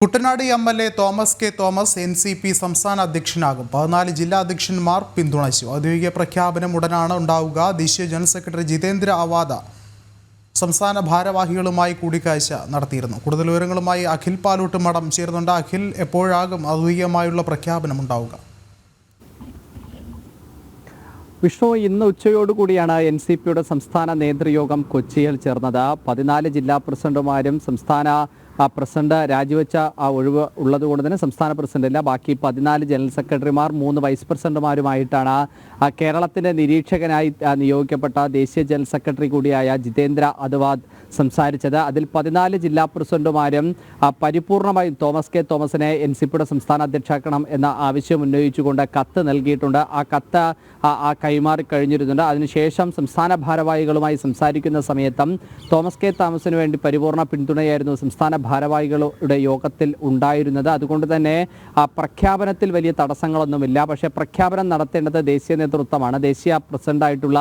Kuttanad M L A Thomas K Thomas N C P സംസ്ഥാന അധ്യക്ഷനാകും. പതിനാല് ജില്ലാ അധ്യക്ഷന്മാർ പിന്തുണച്ചു. ഔദ്യോഗിക പ്രഖ്യാപനം ഉടനാണ് ഉണ്ടാവുക. ദേശീയ ജനറൽ സെക്രട്ടറി ജിതേന്ദ്ര അവാദ സംസ്ഥാന ഭാരവാഹികളുമായി കൂടിക്കാഴ്ച നടത്തിയിരുന്നു. കൂടുതൽ വിവരങ്ങളുമായി അഖിൽ പാലൂട്ട് മഠം ചേർന്നുണ്ട് അഖിൽ എപ്പോഴാകും ഔദ്യോഗികമായുള്ള പ്രഖ്യാപനം ഉണ്ടാവുക? വിഷ്ണു ഇന്ന് ഉച്ചയോടുകൂടിയാണ് എൻ സി പിയുടെ സംസ്ഥാന നേതൃയോഗം കൊച്ചിയിൽ ചേർന്നത്. പതിനാല് ജില്ലാ പ്രസിഡന്റുമാരും സംസ്ഥാന പ്രസിഡന്റ് രാജിവെച്ച ആ ഒഴിവ് ഉള്ളതുകൊണ്ട് തന്നെ സംസ്ഥാന പ്രസിഡന്റില്ല. ബാക്കി പതിനാല് ജനറൽ സെക്രട്ടറിമാർ മൂന്ന് വൈസ് പ്രസിഡന്റുമാരുമായിട്ടാണ് ആ, കേരളത്തിന്റെ നിരീക്ഷകനായി നിയോഗിക്കപ്പെട്ട ദേശീയ ജനറൽ സെക്രട്ടറി കൂടിയായ ജിതേന്ദ്ര അദ്വാദ് സംസാരിച്ചത്. അതിൽ പതിനാല് ജില്ലാ പ്രസിഡന്റുമാരും ആ, പരിപൂർണമായും തോമസ് കെ തോമസിനെ എൻ സി പിയുടെ സംസ്ഥാന അധ്യക്ഷാക്കണം എന്ന ആവശ്യം ഉന്നയിച്ചുകൊണ്ട് കത്ത് നൽകിയിട്ടുണ്ട്. ആ കത്ത് ആ, ആ കൈമാറി കഴിഞ്ഞിരുന്നുണ്ട്. അതിനുശേഷം സംസ്ഥാന ഭാരവാഹികളുമായി സംസാരിക്കുന്ന സമയത്തും തോമസ് കെ തോമസിന് വേണ്ടി പരിപൂർണ പിന്തുണയായിരുന്നു സംസ്ഥാന ഭാരവാഹികളുടെ യോഗത്തിൽ ഉണ്ടായിരുന്നത്. അതുകൊണ്ട് തന്നെ ആ പ്രഖ്യാപനത്തിൽ വലിയ തടസ്സങ്ങളൊന്നുമില്ല. പക്ഷേ പ്രഖ്യാപനം നടത്തേണ്ടത് ദേശീയ നേതൃത്വമാണ്. ദേശീയ പ്രസിഡന്റായിട്ടുള്ള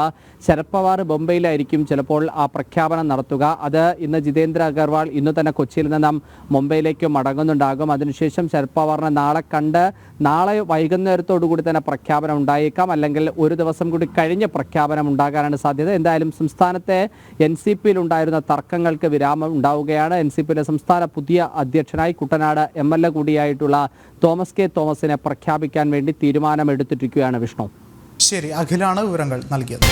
ശരത് പവാർ ബൊംബെയിലായിരിക്കും ചിലപ്പോൾ ആ പ്രഖ്യാപനം നടത്തുക. അത് ഇന്ന് ജിതേന്ദ്ര അഗർവാൾ ഇന്ന് തന്നെ കൊച്ചിയിൽ നിന്നും മുംബൈയിലേക്ക് മടങ്ങുന്നുണ്ടാകും. അതിനുശേഷം ശരത് പവാറിനെ നാളെ കണ്ട് നാളെ വൈകുന്നേരത്തോടു കൂടി തന്നെ പ്രഖ്യാപനം ഉണ്ടായേക്കാം. അല്ലെങ്കിൽ ഒരു ദിവസം കൂടി കഴിഞ്ഞ് പ്രഖ്യാപനം ഉണ്ടാകാനാണ് സാധ്യത. എന്തായാലും സംസ്ഥാനത്തെ എൻ സി പിയിൽ ഉണ്ടായിരുന്ന തർക്കങ്ങൾക്ക് വിരാമം ഉണ്ടാവുകയാണ്. എൻ സി പിയിലെ സംസ്ഥാന പുതിയ അധ്യക്ഷനായി കുട്ടനാട് എം എൽ എ കൂടിയായിട്ടുള്ള തോമസ് കെ തോമസിനെ പ്രഖ്യാപിക്കാൻ വേണ്ടി തീരുമാനമെടുത്തിരിക്കുകയാണ് വിഷ്ണു. ശരി അഖിലാണ് വിവരങ്ങൾ നൽകിയത്.